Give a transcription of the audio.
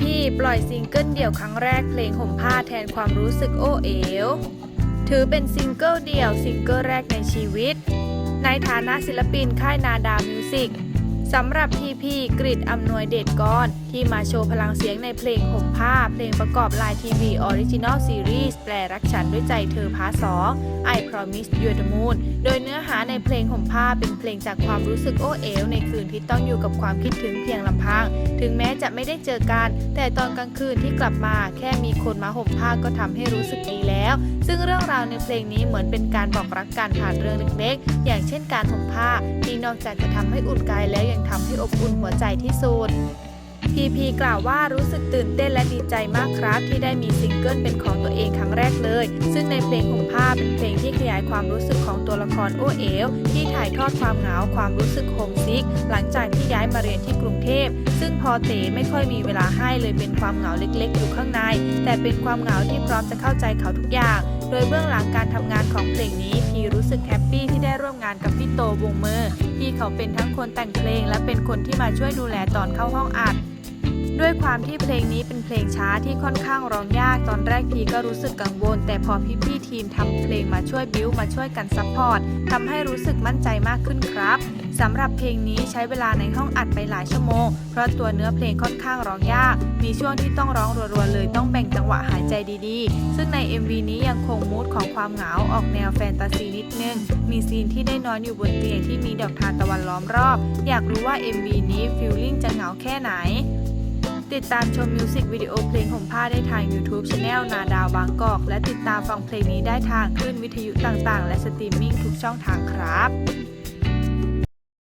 พีปล่อยซิงเกิลเดี่ยวครั้งแรกเพลงห่มผ้าแทนความรู้สึกโอเอ๋วถือเป็นซิงเกิลเดี่ยวซิงเกิลแรกในชีวิต ในฐานะศิลปินค่ายนาดามิวสิก สำหรับพีพีกริดอำนวยเดชกรที่มาโชว์พลังเสียงในเพลงห่มผ้าเพลงประกอบลายทีวีออริจินอลซีรีส์แปลรักฉันด้วยใจเธอพาร์ทสอ I Promise You the Moon โดยเนื้อหาในเพลงห่มผ้าเป็นเพลงจากความรู้สึกโอ้เอ๋วในคืนที่ต้องอยู่กับความคิดถึงเพียงลำพัง ถึงแม้จะไม่ได้เจอกัน แต่ตอนกลางคืนที่กลับมาแค่มีคนมาห่มผ้าก็ทำให้รู้สึกดีแล้ว ซึ่งเรื่องราวในเพลงนี้เหมือนเป็นการบอกรักกันผ่านเรื่องเล็กๆ อย่างเช่นการห่มผ้าที่นอกจากจะทำให้อุ่นกายแล้วยังทำให้อบอุ่นหัวใจที่สุดพีพีกล่าวว่ารู้สึกตื่นเต้นและดีใจมากครับ ที่ได้มีซิงเกิลเป็นของตัวเองครั้งแรกเลย ซึ่งในเพลงห่มผ้าเป็นเพลงที่ขยายความรู้สึกของตัวละครโอเอ๋วที่ถ่ายทอดความเหงาความรู้สึกโฮมซิก หลังจากที่ย้ายมาเรียนที่กรุงเทพ ซึ่งพอเต๋ไม่ค่อยมีเวลาให้เลยเป็นความเหงาเล็กๆ อยู่ข้างใน แต่เป็นความเหงาที่พร้อมจะเข้าใจเขาทุกอย่าง โดยเบื้องหลังการทำงานของเพลงนี้ พีรู้สึกแฮปปี้ที่ได้ร่วมงานกับพี่โตวงเมอร์ที่เขาเป็นทั้งคนแต่งเพลง และเป็นคนที่มาช่วยดูแลตอนเข้าห้องอัดด้วยความที่เพลงนี้เป็นเพลงช้าที่ค่อนข้างร้องยากตอนแรกพีก็รู้สึกกังวล แต่พอพี่ๆทีมทำเพลงมาช่วยบิ้วมาช่วยกันซัพพอร์ตทำให้รู้สึกมั่นใจมากขึ้นครับ สำหรับเพลงนี้ใช้เวลาในห้องอัดไปหลายชั่วโมง เพราะตัวเนื้อเพลงค่อนข้างร้องยาก มีช่วงที่ต้องร้องรัวๆเลยต้องแบ่งจังหวะหายใจดีๆ ซึ่งใน MV นี้ยังคงมูดของความเหงาออกแนวแฟนตาซีนิดนึง มีซีนที่ได้นอนอยู่บนเตียงที่มีดอกทานตะวันล้อมรอบ อยากรู้ว่า MV นี้ฟิลลิ่งจะเหงาแค่ไหนติดตามชมมิวสิกวิดีโอเพลงห่มผ้าได้ทาง YouTube c h anel นาดาวบางกอก และติดตามฟังเพลงนี้ได้ทางคลื่นวิทยุต่างๆ และสตรีมมิ่งทุกช่องทางครับ